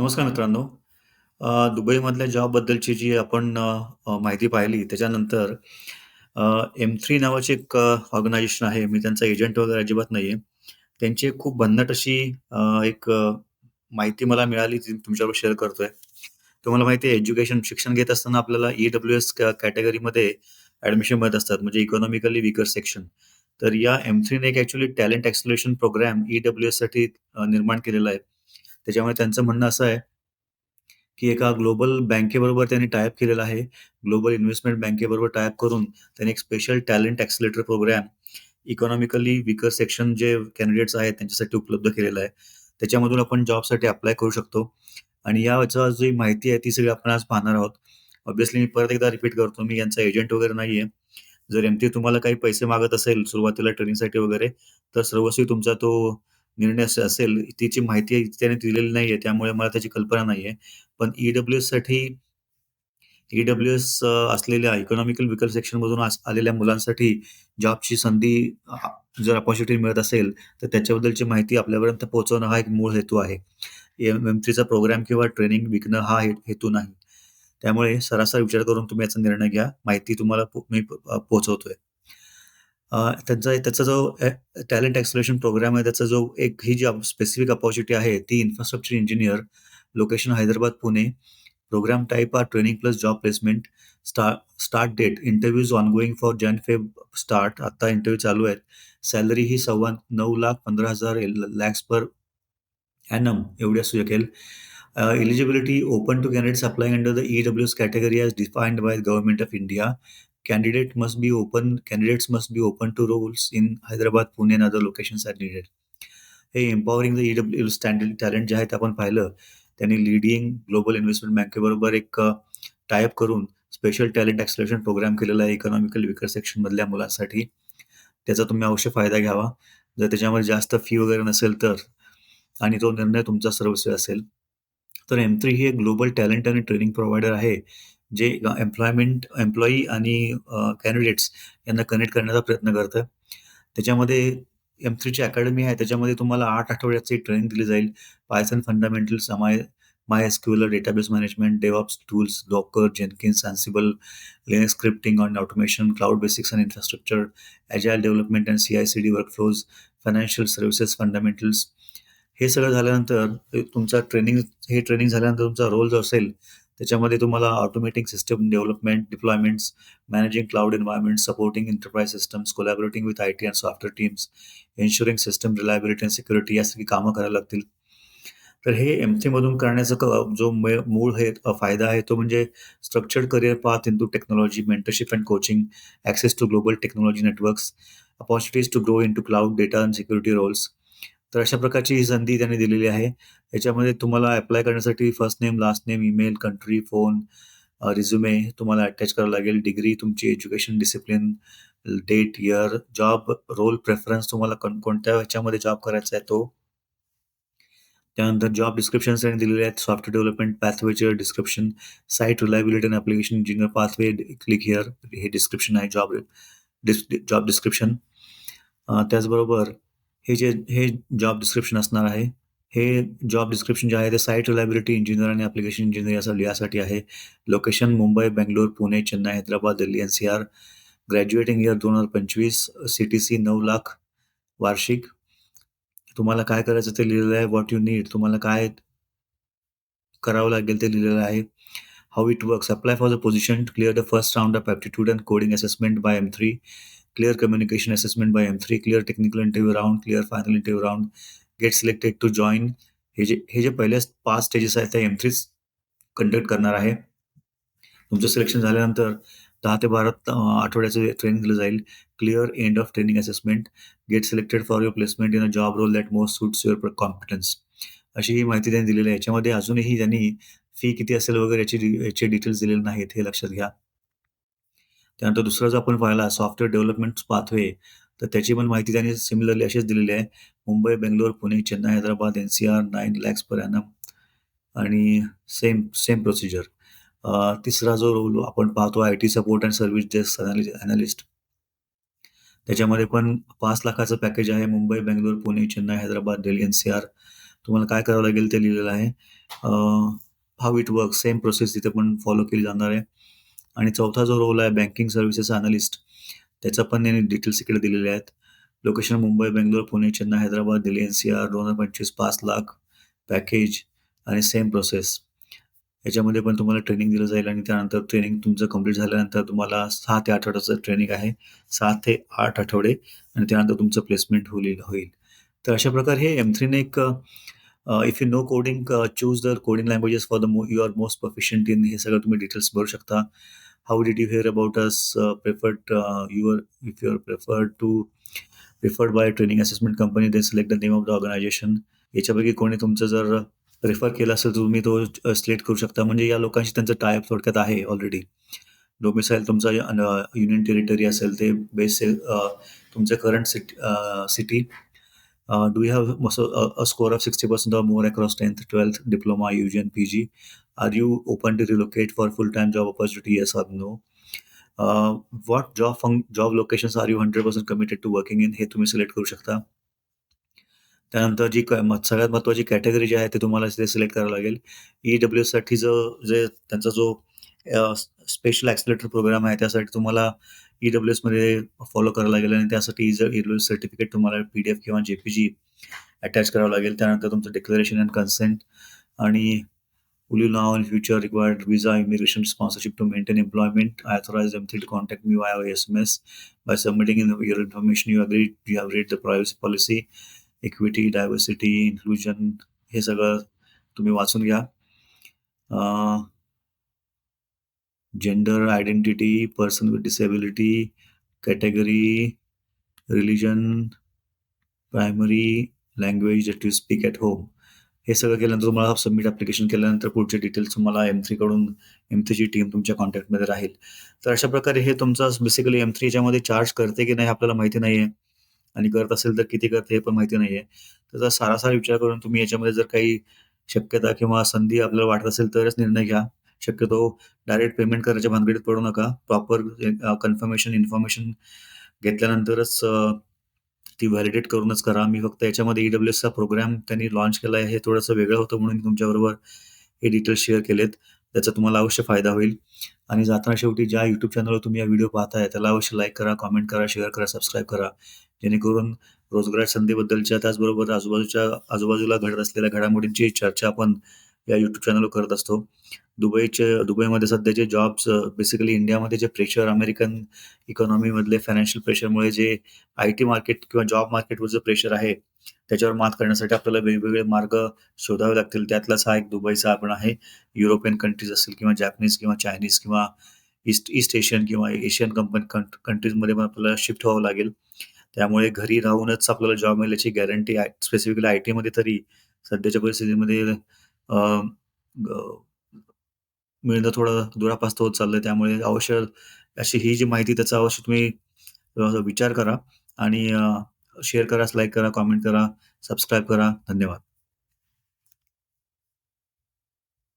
नमस्कार मित्रांनो. अ, दुबईमधल्या जॉबबद्दलची जी आपण अ, माहिती पाहिली त्याच्यानंतर अ, एम3 नावाची एक अ, ऑर्गनायझेशन आहे. मी त्यांचा एजंट वगैरे अजिबात नाहीये. त्यांची एक खूप भन्नाट अशी अ, एक अ, माहिती मला मिळाली ती तुमच्याबरोबर शेअर करतोय. तुम्हाला माहिती आहे एज्युकेशन शिक्षण घेत असताना आपल्याला ई-डब्ल्यू-एस कॅटेगरीमध्ये ॲडमिशन मिळत असतात म्हणजे इकॉनॉमिकली वीकर सेक्शन. तर या एम3ने एक ॲक्चुअली टॅलेंट एक्सेलरेशन प्रोग्राम ई-डब्ल्यू-एससाठी अ, निर्माण केलेला आहे. त्याच्यामुळे त्यांचं म्हणणं असं आहे की एका ग्लोबल बँकेबरोबर त्यांनी टाय केलेला आहे. ग्लोबल इन्व्हेस्टमेंट बँकेबरोबर टाय करून त्यांनी एक special talent accelerator program economically weaker section जे कॅन्डिडेट्स आहेत त्यांच्यासाठी उपलब्ध केलेला आहे. त्याच्यामधून आपण जॉबसाठी अप्लाय करू शकतो आणि याचा जी माहिती आहे ती सगळी आपण आज पाहणार आहोत. ऑब्व्हियसली मी परत एकदा रिपीट करतो, मी यांचा एजंट वगैरे नाहीये. जर एम तुम्हाला काही पैसे मागत असेल सुरुवातीला ट्रेनिंगसाठी वगैरे, तर सर्वस्वी तुमचा तो निर्णय असेल. तिची माहिती त्याने दिलेली नाहीये, त्यामुळे मला त्याची कल्पना नाहीये. पण ई-डब्ल्यू-एससाठी ई-डब्ल्यू-एस असलेल्या इकॉनॉमिकल वीकर सेक्शनमधून आस आलेल्या मुलांसाठी जॉबची संधी जर अपॉर्च्युनिटी मिळत असेल, तर त्याच्याबद्दलची माहिती आपल्यापर्यंत पोहोचवणं हा एक मूळ हेतू आहे. एम एम-3चा प्रोग्राम किंवा ट्रेनिंग विकणं हा हे हेतू नाही. त्यामुळे सरासर विचार करून तुम्ही याचा निर्णय घ्या. माहिती तुम्हाला पो मी पोहोचवतोय. त्यांचा त्याचा जो टॅलेंट एक्सप्लेशन प्रोग्राम आहे, त्याचा जो एक ही जी स्पेसिफिक अपॉर्च्युनिटी आहे, ती infrastructure engineer location Hyderabad, Pune. Program type are training plus job placement. Start start date interviews ongoing for Jan Feb start. आता इंटरव्ह्यू चालू आहेत. सॅलरी ही सव्वा नऊ लाख पंधरा हजार लॅक्स पर ॲनम एवढी असू शकेल. Eligibility open to candidates applying under the EWS category as defined by government of India. Candidate must be open candidates must be open to roles in Hyderabad, Pune and other locations as needed. हे empowering the EW standard talent जे आहे ते आपण पाहिलं. त्यांनी leading global investment बँकेबरोबर एक tie up करून special talent acceleration programme केलेला आहे इकॉनॉमिकल विकर सेक्शनमधल्या मुलांसाठी. त्याचा तुम्ही अवश्य फायदा घ्यावा. जर त्याच्यामध्ये जास्त फी वगैरे नसेल तर आणि तो निर्णय तुमचा सर्वस्वी असेल. तर एम थ्री ही एक ग्लोबल टॅलेंट आणि ट्रेनिंग प्रोव्हायडर आहे, जे एम्प्लॉयमेंट एम्प्लॉयी आणि कॅन्डिडेट्स यांना कनेक्ट करण्याचा प्रयत्न करतं. त्याच्यामध्ये एम थ्रीची अकॅडमी आहे, त्याच्यामध्ये तुम्हाला आठ आठवड्याची ट्रेनिंग दिली जाईल. Python fundamentals, my my MySQL database management, DevOps tools, Docker, Jenkins, Ansible lane scripting and automation, cloud basics and infrastructure, agile development and CICD workflows, financial services fundamentals. हे सगळं झाल्यानंतर तुमचा ट्रेनिंग हे ट्रेनिंग झाल्यानंतर तुमचा role जो असेल, त्याच्यामध्ये तुम्हाला automatic system development, deployments, managing cloud environment supporting enterprise systems, collaborating with IT and software teams, ensuring system reliability and security यासारखी कामं करायला लागतील. तर हे एम मधून करण्याचा जो मूळ हे फायदा आहे तो म्हणजे structured career path into technology, mentorship and coaching, access to global technology networks, opportunities to grow to cloud data and security roles. तर अशा प्रकारची ही संधी त्यांनी दिलेली आहे. याच्यामध्ये तुम्हाला अप्लाय करण्यासाठी first name, last name, email, country, phone, resume तुम्हाला अटॅच करावं लागेल. डिग्री, तुमची education discipline, date, year, job role preference तुम्हाला कोण कोणत्या ह्याच्यामध्ये जॉब करायचा आहे तो. त्यानंतर जॉब डिस्क्रिप्शन्स त्यांनी दिलेले आहेत. Software development पॅथवेचे description, site reliability and application engineer pathway, click here हे डिस्क्रिप्शन आहे जॉब जॉब डिस्क्रिप्शन. त्याचबरोबर हे जे हे जॉब डिस्क्रिप्शन असणार आहे. हे जॉब डिस्क्रिप्शन जे आहे ते साइट रिलायबिलिटी इंजिनियर आणि ॲप्लिकेशन इंजिनिअर असं यासाठी आहे. Location Mumbai, Bangalore, Pune, Chennai, Hyderabad, Delhi, NCR. Graduating year 2025, CTC 9,00,000 वार्षिक. तुम्हाला काय करायचं ते लिहिलेलं आहे. व्हॉट यू नीड तुम्हाला काय करावं लागेल ते लिहिलेलं आहे. How it works apply for the position, clear the first round of aptitude and coding assessment by M three clear communication assessment by एम-3, clear technical round, clear clear final round, get selected selected to join. हे जे हे जे पहिले पाच stages आहेत त्या एम-3च conduct करणार आहे. तुमचं सिलेक्शन झाल्यानंतर दहा ते बारा आठवड्याचं ट्रेनिंग दिलं जाईल. Clear end of training assessment, get selected for your placement in a job role that most suits your competence. अशी ही माहिती त्यांनी दिलेली आहे. याच्यामध्ये अजूनही त्यांनी फी किती असेल वगैरे याची याचे डिटेल्स दिलेले नाहीत, हे लक्षात घ्या. त्यानंतर दुसरा जर आपण पाहिला सॉफ्टवेअर डेव्हलपमेंट पाथवे, तर त्याची पण माहिती त्यांनी सिमिलरली अशीच दिलेली आहे. Mumbai, Bangalore, Pune, Chennai, Hyderabad, NCR nine lakhs per annum आणि सेम सेम प्रोसिजर. तिसरा जो रोल आपण पाहतो IT support and service desk analyst त्याच्यामध्ये पण पाच लाखाचं पॅकेज आहे. मुंबई, बेंगलोर, पुणे, चेन्नई, हैदराबाद, दिल्ली, एन-सी-आर तुम्हाला काय करावं लागेल ते लिहिलेलं आहे. How it work same process तिथे पण फॉलो केली जाणार आहे. आणि चौथा जो रोल आहे बँकिंग सर्व्हिसेस अनालिस्ट त्याचा पण त्यांनी डिटेल्स इकडे दिलेले आहेत. Location Mumbai, Bangalore, Pune, Chennai, Hyderabad, Delhi, NCR 2025 5,00,000 package आणि सेम प्रोसेस. याच्यामध्ये पण तुम्हाला ट्रेनिंग दिलं जाईल आणि त्यानंतर ट्रेनिंग तुमचं कंप्लीट झाल्यानंतर तुम्हाला सहा ते आठवड्याचं ट्रेनिंग आहे. सात ते आठ आठवडे आणि त्यानंतर तुमचं प्लेसमेंट होईल होईल. तर अशा प्रकारे हे एम थ्रीने एक Uh, if you know coding choose the coding languages for the mo you are most proficient in हे सगळं तुम्ही डिटेल्स भरू शकता. How did you hear about us? Preferred your if you are preferred to preferred by training assessment company they select the name of the organization. याच्यापैकी कोणी तुमचं जर prefer केलं असेल तर तुम्ही तो uh, सिलेक्ट करू शकता. म्हणजे या लोकांशी त्यांचं टाय अप थोडक्यात आहे ऑलरेडी. डोमिसाईल तुमचा युनियन टेरिटरी असेल ते बेस uh, तुमचं current city city Uh, do you have a, a score of 60% or more across 10th, 12th, diploma, UG, and PG? Are you open to relocate for full time job opportunity? Yes or no? Uh, what job fun- job locations are you 100% committed to working in? हे तुम्ही select करू शकता. त्यानंतर जी क म सगळ्यात महत्त्वाची category जी आहे ते तुम्हाला तिथे सिलेक्ट करावं लागेल. ई डब्ल्यू साठीचं जे त्यांचा जो स्पेशल ॲक्सिलेटर प्रोग्राम आहे त्यासाठी तुम्हाला ई-डब्ल्यू-एसमध्ये फॉलो करावं लागेल आणि त्यासाठी जर ई डब्ल्यू सर्टिफिकेट तुम्हाला पी-डी-एफ किंवा जे-पी-जी अटॅच करावं लागेल. त्यानंतर तुमचं डिक्लेरेशन अँड कन्सेंट आणि will you now in future required visa immigration, sponsorship to maintain employment. I authorize M3 to contact me via SMS. By submitting in your information you agree you have read the privacy policy, equity, diversity, inclusion हे सगळं तुम्ही वाचून घ्या. Gender identity, person with disability, category, religion, primary language that you speak at home. हे सगळं केल्यानंतर तुम्हाला submit application केल्यानंतर पुढचे डिटेल्स तुम्हाला एम थ्रीकडून एम थ्रीची टीम तुमच्या कॉन्टॅक्टमध्ये राहील. तर अशा प्रकारे हे तुमचा बेसिकली एम थ्री याच्यामध्ये चार्ज करते की नाही आपल्याला माहिती नाही आहे आणि करत असेल तर किती करते हे पण माहिती नाही आहे त्याचा सारासार विचार करून तुम्ही याच्यामध्ये जर काही शक्यता किंवा संधी आपल्याला वाटत असेल तरच निर्णय घ्या. शक्यतो डायरेक्ट पेमेंट करायच्या भानगडीत पडू नका. प्रॉपर कन्फर्मेशन इन्फॉर्मेशन घेतल्यानंतरच ती व्हॅलिडेट करूनच करा. मी फक्त याच्यामध्ये ई-डब्ल्यू-एसचा प्रोग्राम त्यांनी लॉन्च केला आहे. हे थोडंसं वेगळं होतं म्हणून मी तुमच्याबरोबर हे डिटेल्स शेअर केलेत. त्याचा तुम्हाला अवश्य फायदा होईल. आणि जाताना शेवटी ज्या यूट्यूब चॅनलवर तुम्ही हा व्हिडिओ पाहताय त्याला अवश्य लाईक करा, कॉमेंट करा, शेअर करा, सबस्क्राईब करा. जेणेकरून रोजगार संधीबद्दलच्या त्याचबरोबर आजूबाजूच्या आजूबाजूला घडत असलेल्या घडामोडींची चर्चा आपण या युट्यूब चॅनलवर करत असतो. दुबईचे दुबईमध्ये सध्याचे जॉब्स बेसिकली इंडियामध्ये जे प्रेशर अमेरिकन इकॉनॉमीमधले फायनान्शियल प्रेशरमुळे जे आय-टी मार्केट किंवा जॉब मार्केटवर जे प्रेशर आहे, त्याच्यावर मात करण्यासाठी आपल्याला वेगवेगळे मार्ग शोधावे लागतील. त्यातलाच हा एक दुबईचा आपण आहे. युरोपियन कंट्रीज असतील किंवा जॅपनीज किंवा चायनीज किंवा ईस्ट ईस्ट एशियन किंवा एशियन कंपनी कंट कंट्रीजमध्ये पण आपल्याला शिफ्ट व्हावं लागेल. त्यामुळे घरी राहूनच आपल्याला जॉब मिळेल गॅरंटी स्पेसिफिकली आय-टीमध्ये तरी सध्याच्या परिस्थितीमध्ये अ, मिळणं थोडं दुरापास्त होत चाललंय. त्यामुळे अवश्य अशी ही जी माहिती त्याचा अवश्य तुम्ही अ, विचार करा आणि अ, शेअर करा, लाईक करा, कमेंट करा, सबस्क्राईब करा. धन्यवाद.